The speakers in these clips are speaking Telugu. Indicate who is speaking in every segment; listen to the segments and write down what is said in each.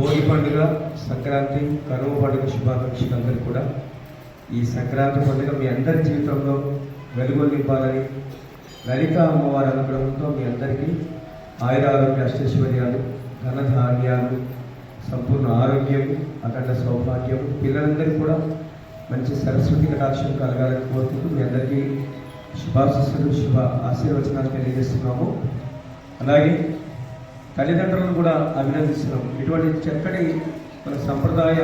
Speaker 1: భోగి పండుగ సంక్రాంతి కరువు పండుగ శుభాకాంక్షలు అందరికీ కూడా. ఈ సంక్రాంతి పండుగ మీ అందరి జీవితంలో వెలుగులు నింపాలని లలిత అమ్మవారి అనుగ్రహంతో మీ అందరికీ ఆయురారోగ్య అష్టైశ్వర్యాలు ధనధాన్యాలు సంపూర్ణ ఆరోగ్యం అఖండ సౌభాగ్యం పిల్లలందరికీ కూడా మంచి సరస్వతి కటాక్షం కలగాలని కోరుకుంటూ మీ అందరికీ శుభాశిస్సులు శుభ ఆశీర్వచనాలు తెలియజేస్తున్నాము. అలాగే తల్లిదండ్రులను కూడా అభినందిస్తున్నాం. ఇటువంటి చక్కటి మన సంప్రదాయ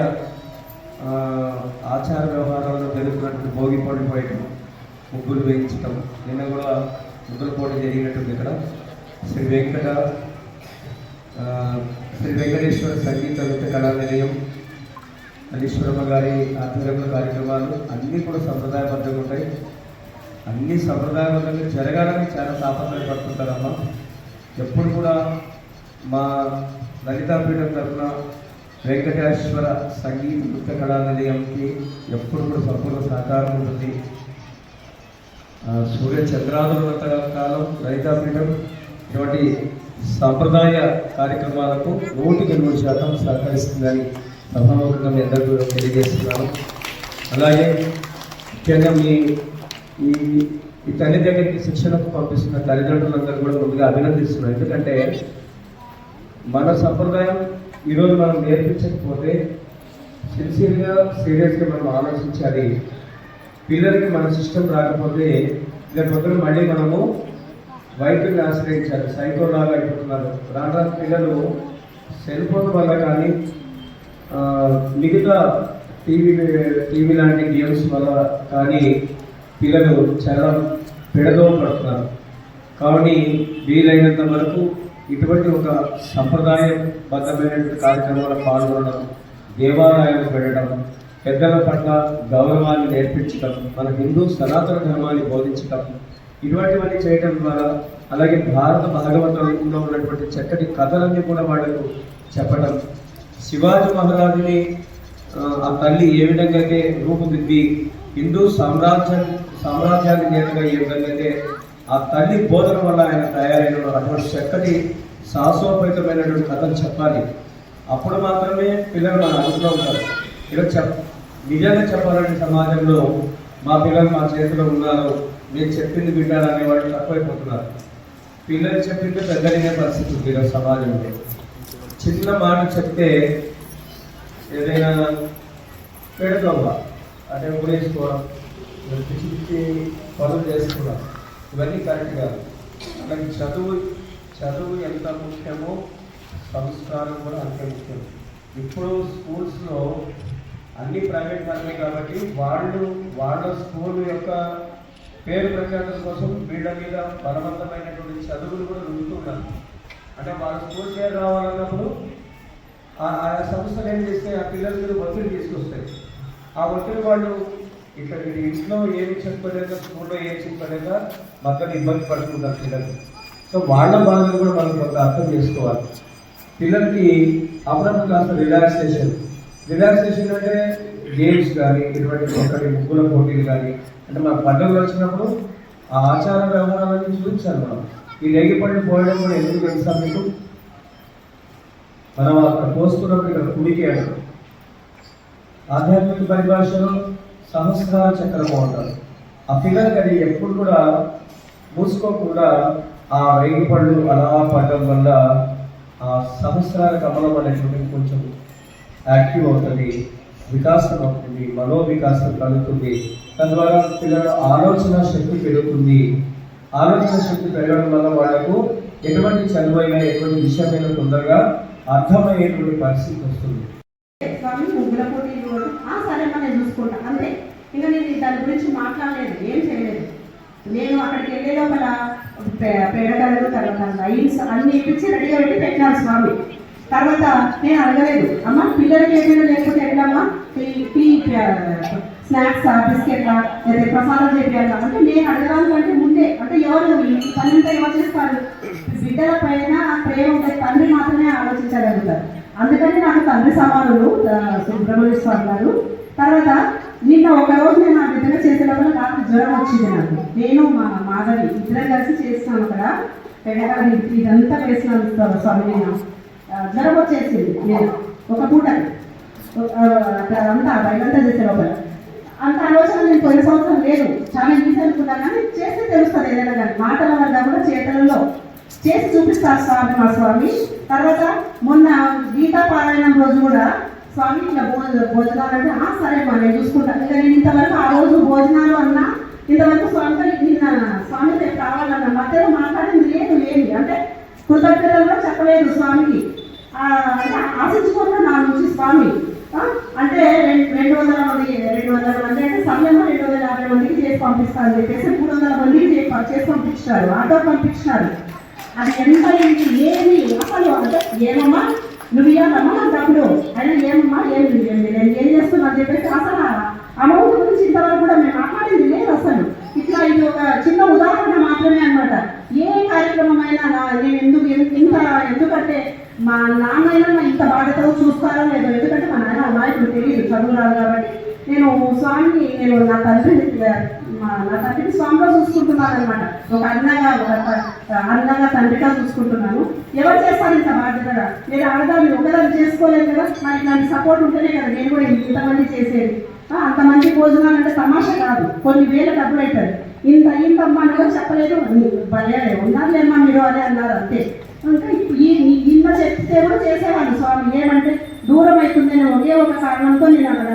Speaker 1: ఆచార వ్యవహారాల్లో జరుగుతున్నటువంటి భోగి పోటీ పోయటం ముగ్గులు వేయించటం నిన్న కూడా ముగ్గుల పోటీ జరిగినట్టుంది ఇక్కడ. శ్రీ వెంకట శ్రీ వెంకటేశ్వర సంగీత నృత్య కళా నిలయం అలీశ్వరమ్మ గారి ఆధ్వర్యంలో కార్యక్రమాలు అన్నీ కూడా సంప్రదాయబద్ధంగా ఉంటాయి. అన్ని సంప్రదాయబద్ధంగా జరగాలని చాలా తాపత్రయపడుతుంటారమ్మా. ఎప్పుడు కూడా మా లలితాపీఠం తరఫున వెంకటేశ్వర సంగీత నృత్య కళానిలయంకి ఎప్పుడు కూడా సంపూర్ణ సహకారం ఉంటుంది. సూర్య చంద్రాదులంత కాలం లలితాపీఠం ఇటువంటి సాంప్రదాయ కార్యక్రమాలకు నూటికి నూరు శాతం సహకరిస్తుందని సభాముఖంగా మీ అందరికీ తెలియజేస్తున్నాను. అలాగే ముఖ్యంగా మీ ఈ ఈ తల్లి దగ్గరికి శిక్షణకు పంపిస్తున్న తల్లిదండ్రులందరూ కూడా ముందుగా అభినందిస్తున్నాను ఎందుకంటే మన సంప్రదాయం ఈరోజు మనం నేర్పించకపోతే సిన్సియర్గా సీరియస్గా మనం ఆలోచించాలి పిల్లలకి మన సిస్టమ్ రాకపోతే రేపు మళ్ళీ మనము వైద్యుల్ని ఆశ్రయించాలి. సైకోలాగా అయిపోతున్నారు. రాను పిల్లలు సెల్ ఫోన్ వల్ల కానీ మిగతా టీవీ టీవీ లాంటి గేమ్స్ వల్ల కానీ పిల్లలు చాలా పెడదో పడుతున్నారు. కాబట్టి వీలైనంత వరకు ఇటువంటి ఒక సంప్రదాయబద్ధమైనటువంటి కార్యక్రమాలు పాల్గొనడం దేవాలయాలు పెట్టడం పెద్దల పట్ల గౌరవాన్ని నేర్పించడం మన హిందూ సనాతన ధర్మాన్ని బోధించడం ఇటువంటివన్నీ చేయడం ద్వారా అలాగే భారత భాగవతంలో ఉన్నటువంటి చక్కటి కథలన్నీ కూడా వాళ్ళకు చెప్పడం శివాజీ మహారాజుని ఆ, తల్లి ఏ విధంగా అయితే రూపుదిద్ది హిందూ సామ్రాజ్యం సామ్రాజ్యాన్ని నేతగా ఏ విధంగా అయితే ఆ తల్లి బోధన వల్ల ఆయన తయారైన అటువంటి చక్కటి సాహసోపేతమైనటువంటి కథలు చెప్పాలి. అప్పుడు మాత్రమే పిల్లలు మన అదుపులో ఉంటారు. ఇలా చెప్ నిజంగా చెప్పాలంటే సమాజంలో మా పిల్లలు మా చేతిలో ఉన్నారు. నేను చెప్పింది వింటారనే వాళ్ళు తక్కువైపోతున్నారు. పిల్లలు చెప్పింది పెద్దలైన పరిస్థితి ఉంది ఈరోజు సమాజంలో. చిన్న మాట చెప్తే ఏదైనా పెడతావా అంటే ఊరేసుకోవడం. పిచ్చి పిచ్చి పనులు చేసుకోవడం ఇవన్నీ కరెక్ట్ కాదు. అలాగే చదువు చదువు ఎంత ముఖ్యమో సంస్కారం కూడా అంతే ముఖ్యం. ఇప్పుడు స్కూల్స్లో అన్ని ప్రైవేట్ పనులే కాబట్టి వాళ్ళు వాళ్ళ స్కూల్ యొక్క పేరు ప్రఖ్యాతుల కోసం వీళ్ళ మీద బలవంతమైనటువంటి చదువులు కూడా రుద్దుతున్నారు అంటే వాళ్ళ స్కూల్ పేరు రావాలన్నప్పుడు ఆ- సంస్థలు ఏం చేస్తే ఆ పిల్లల మీద ఒత్తిడి తీసుకొస్తాయి. ఆ ఒత్తిడి వాళ్ళు ఇక్కడ వీడి ఇంట్లో ఏమి చెప్పలేక స్కూల్లో ఏం చెప్పలేక మొత్తం ఇబ్బంది పడుతున్నారు పిల్లలు. సో వాళ్ళ బాధలు కూడా మనం కొంత అర్థం చేసుకోవాలి. పిల్లలకి అప్పుడప్పుడు కాస్త రిలాక్సేషన్ రిలాక్సేషన్ అంటే గేమ్స్ కానీ ఇటువంటి ఒకటి ముగ్గుల పోటీలు కానీ అంటే మన పండుగలు వచ్చినప్పుడు ఆ ఆచార వ్యవహారాలన్నీ చూపించాలి మనం. ఈ రేగి పండు పోయడం కూడా ఎందుకు తెలుసా మీకు? మనం అక్కడ పోస్తున్నప్పుడు ఇక్కడ కుడికి అంటారు ఆధ్యాత్మిక పరిభాషలో సహస్ర చక్రం అంటారు. ఆ ఫిగర్ అది ఎప్పుడు కూడా మూసుకోకుండా ఆ రేగి పళ్ళు అలా పడడం వల్ల ఆ సహస్రాల కమలం అనేటువంటి కొంచెం యాక్టివ్ అవుతుంది వికాసం అవుతుంది మనో వికాసం కలుగుతుంది. తద్వారా పిల్లల ఆలోచన శక్తి పెరుగుతుంది. ఆలోచన శక్తి పెరగడం వల్ల వాళ్ళకు ఎటువంటి చదువైనా ఎటువంటి విషయమైనా తొందరగా అర్థమయ్యేటువంటి పరిస్థితి వస్తుంది.
Speaker 2: స్వామి ముగ్గుల పోటీలు ఆ సరే మనం చూసుకుంటా. అంతే. ఇంకా నేను దాని గురించి మాట్లాడలేదు ఏం చేయలేదు. నేను అక్కడికి వెళ్ళే లోపల పే- తర్వాత లైన్స్ అన్ని ఇప్పించి రెడీగా పెట్టి పెట్టాను స్వామి. తర్వాత నేను అడగలేదు అమ్మ పిల్లలకి ఏమైనా లేకపోతే ఎట్లమ్మా? టీ స్నాక్స్ బిస్కెట్లా లేదా ప్రసాదం చేయాలా అంటే నేను అడగడానికంటే ముందే అంటే ఎవరు ఈ పని ఎవరు చేస్తారు. బిడ్డల పైన ప్రేమ ఉంటే తండ్రి మాత్రమే ఆలోచించగలుగుతారు అందుకని నాకు తండ్రి సమానులు సుబ్రహ్మణ్య స్వామి గారు. తర్వాత నిన్న ఒక రోజు నేను ఆ బిడ్డగా చేసేటప్పుడు నాకు జ్వరం వచ్చింది నాకు. నేను మా మాధవి ఇద్దరం కలిసి చేసినాం అక్కడ. పెడగాలి ఇదంతా వేసినాను స్వామి నేను. జ్వరం వచ్చేసింది నేను. ఒక పూట. అంతా బయటంతా చేసే లోపల. అంత ఆలోచన నేను పోయిన సంవత్సరం లేదు. చాలా ఈజీ అనుకున్నాను కానీ చేస్తే తెలుస్తుంది ఏదైనా కానీ. మాటల వల్ల కూడా చేతలలో. చేసి చూపిస్తారు స్వామి మా స్వామి. తర్వాత మొన్న గీతా పారాయణం రోజు కూడా స్వామి ఇట్లా భోజ భోజనాలు అంటే "ఆ, సరే మా నేను చూసుకుంటాను ఇంకా నేను ఇంతవరకు ఆ రోజు భోజనాలు అన్నా ఇంతవరకు స్వామితో నిన్న స్వామి రేపు మధ్యలో మాట్లాడింది లేదు లేని అంటే కృతజ్ఞతలు చెప్పలేదు స్వామికి. ఆ, అంటే నా నుంచి స్వామి. అంటే రెండు రెండు వందల మంది రెండు వందల మంది అంటే సమయంలో రెండు వందల యాభై మందికి చేసి పంపిస్తారు అని చెప్పేసి మూడు వందల మందికి చేసి పంపించారు ఆటో పంపించినారు. అది ఎంత ఏంటి? ఏమి అసలు అంటే ఏమమ్మా? నువ్వు ఇవ్వాలమ్మా నాకు డబ్బులు అయినా ఏమమ్మా? ఏమి ఏమి నేను ఏం చేస్తున్నా అని చెప్పేసి అసలు అమౌంట్ గురించి ఇంతవరకు కూడా మేము మాట్లాడింది లేదు అసలు. ఇట్లా ఇది ఒక చిన్న ఉదాహరణ మాత్రమే అన్నమాట. ఏ కార్యక్రమం అయినా నా- నేను ఎందుకు ఎన్- ఇంత ఎందుకంటే మా నాన్నైనా ఇంత బాధ్యతగా చూస్తారో లేదో? ఎందుకంటే మా నాయనా అమ్మాయి ఇప్పుడు తెలియదు చదువు రాదు కాబట్టి. నేను నా తండ్రిని మా నా తండ్రిని స్వామిగా చూసుకుంటున్నాను అనమాట ఒక అన్నగా ఒక అన్నగా తండ్రిగా చూసుకుంటున్నాను. ఎవరు చేస్తారు ఇంత బాధ్యతగా నేను ఆడదాన్ని ఒకదాన్ని చేసుకోలేదు కదా. నాకు ఇలాంటి సపోర్ట్ ఉంటేనే కదా నేను కూడా ఇంతమంది చేసేది. అంతమంది భోజనాలు అంటే తమాషా కాదు. కొన్ని వేల డబ్బులు అవుతుంది ఇంత ఇంతమ్మా అని కూడా చెప్పలేదు? భలే ఉన్నారులేమ్మా మీరు అదే అన్నారు అంతే. ఇంకా ఈ ఇంత చెప్తే కూడా చేసేవాళ్ళు స్వామి. ఏమంటే దూరం అవుతుంది ఒకే ఒక కారణంతో నేను అక్కడ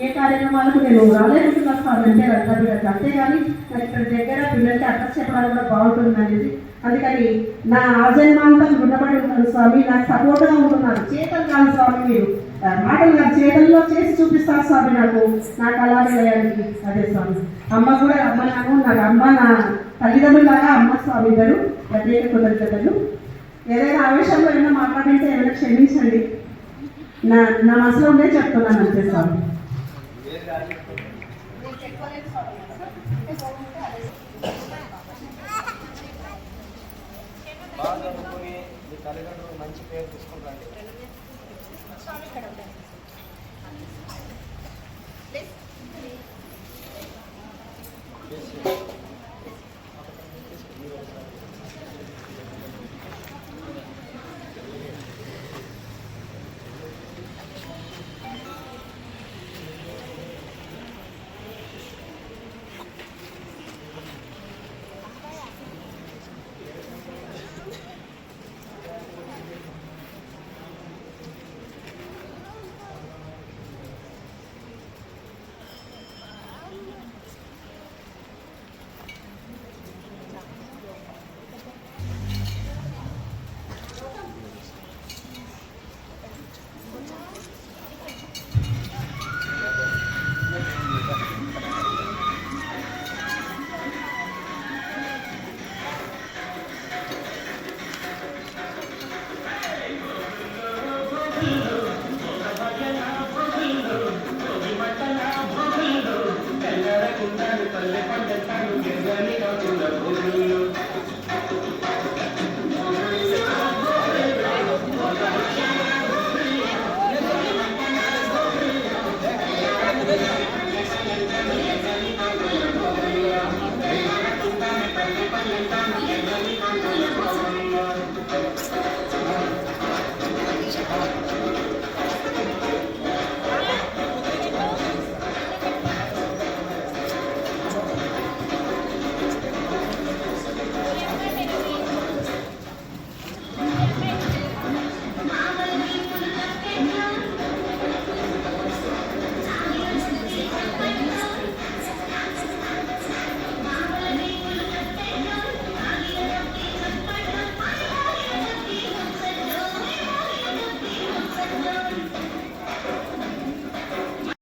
Speaker 2: ఏ కార్యక్రమాలకు నేను రాలేకుంటున్నా స్వామి అంటే అంటారు అంతేగాని నాకు ఇక్కడ దగ్గర పిల్లలకి అడ్రస్ చెప్పడానికి కూడా బాగుంటుంది అనేది అందుకని నా ఆజన్మాంతం రుణపడి ఉన్నాను స్వామి నాకు సపోర్ట్గా ఉంటున్నారు. చేతలు కాదు స్వామి మీరు. మాటలు నాకు చేతల్లో చేసి చూపిస్తారు స్వామి నాకు. నా కళాలయానికి అదే స్వామి. అమ్మ కూడా అమ్మ నాకు నాకు అమ్మ నా తల్లిదండ్రులాగా అమ్మ స్వామి గారు ప్రత్యేక కృతజ్ఞతలు. ఏదైనా ఆవేశంలో ఏమైనా మాట్లాడితే ఏమైనా క్షమించండి. నా నా మనసులో ఉండే చెప్తున్నాను అంతే స్వామి.